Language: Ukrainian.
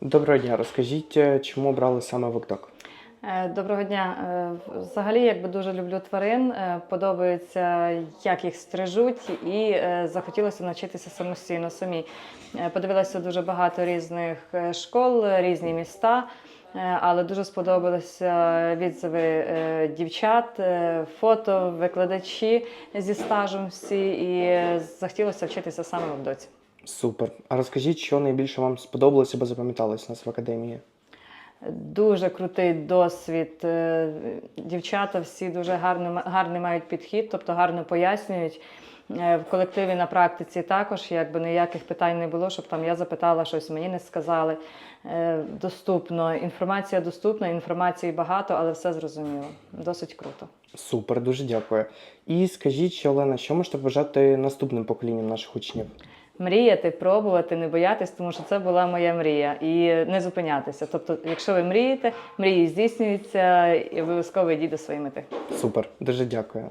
Доброго дня. Розкажіть, е, чому обрали саме Вокдок? Е, Доброго дня. Е, Взагалі, якби дуже люблю тварин. Подобається, як їх стрижуть, і захотілося навчитися самостійно самі. Подивилася дуже багато різних школ, різні міста. Але дуже сподобалися відзиви дівчат, фото, викладачі зі стажем всі, і захотілося вчитися саме в Авдоці. Супер. А розкажіть, що найбільше вам сподобалося або запам'яталось у нас в академії? Дуже крутий досвід. Е, Дівчата всі дуже гарно, гарний мають підхід, тобто гарно пояснюють. Е, В колективі на практиці також якби ніяких питань не було, щоб там я запитала щось, мені не сказали. Е, Доступно, інформація доступна, інформації багато, але все зрозуміло. Досить круто. Супер, дуже дякую. І скажіть, Олена, що можете побажати наступним поколінням наших учнів? Мріяти, пробувати, не боятись, тому що це була моя мрія. І не зупинятися. Тобто, якщо ви мрієте, мрії здійснюються і обов'язково йдіть до своєї мети. Супер, дуже дякую.